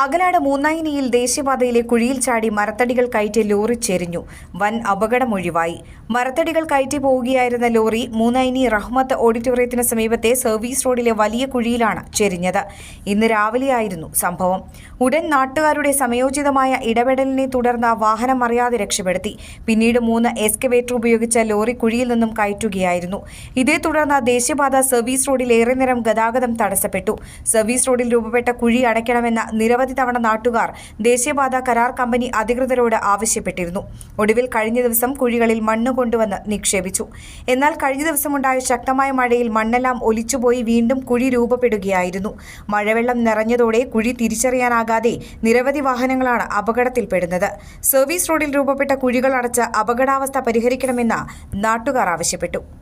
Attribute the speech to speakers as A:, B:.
A: Akalad മൂന്നായിനിയിൽ ദേശീയപാതയിലെ കുഴിയിൽ ചാടി മരത്തടികൾ കയറ്റി ലോറി ചെരിഞ്ഞു. വൻ അപകടമൊഴിവായി മരത്തടികൾ കയറ്റി പോവുകയായിരുന്ന ലോറി മൂന്നായിനി റഹ്മത്ത് ഓഡിറ്റോറിയത്തിന് സമീപത്തെ സർവീസ് റോഡിലെ വലിയ കുഴിയിലാണ് ചെരിഞ്ഞത്. ഇന്ന് രാവിലെയായിരുന്നു സംഭവം. ഉടൻ നാട്ടുകാരുടെ സമയോചിതമായ ഇടപെടലിനെ തുടർന്ന് വാഹനം അറിയാതെ രക്ഷപ്പെടുത്തി. പിന്നീട് മൂന്ന് എസ്കവേറ്റർ ഉപയോഗിച്ച ലോറി കുഴിയിൽ നിന്നും കയറ്റുകയായിരുന്നു. ഇതേ തുടർന്ന് ദേശീയപാത സർവീസ് റോഡിൽ ഏറെ നേരം ഗതാഗതം തടസ്സപ്പെട്ടു. സർവീസ് റോഡിൽ രൂപപ്പെട്ട കുഴി അടയ്ക്കണമെന്ന നിരവധി തവണ നാട്ടുകാർ ദേശീയപാത കരാർ കമ്പനി അധികൃതരോട് ആവശ്യപ്പെട്ടിരുന്നു. ഒടുവിൽ കഴിഞ്ഞ ദിവസം കുഴികളിൽ മണ്ണ് കൊണ്ടുവന്ന് നിക്ഷേപിച്ചു. എന്നാൽ കഴിഞ്ഞ ദിവസമുണ്ടായ ശക്തമായ മഴയിൽ മണ്ണെല്ലാം ഒലിച്ചുപോയി വീണ്ടും കുഴി രൂപപ്പെടുകയായിരുന്നു. മഴവെള്ളം നിറഞ്ഞതോടെ കുഴി തിരിച്ചറിയാനാകാതെ നിരവധി വാഹനങ്ങളാണ് അപകടത്തിൽപ്പെടുന്നത്. സർവീസ് റോഡിൽ രൂപപ്പെട്ട കുഴികൾ അടച്ച് അപകടാവസ്ഥ പരിഹരിക്കണമെന്ന് നാട്ടുകാർ ആവശ്യപ്പെട്ടു.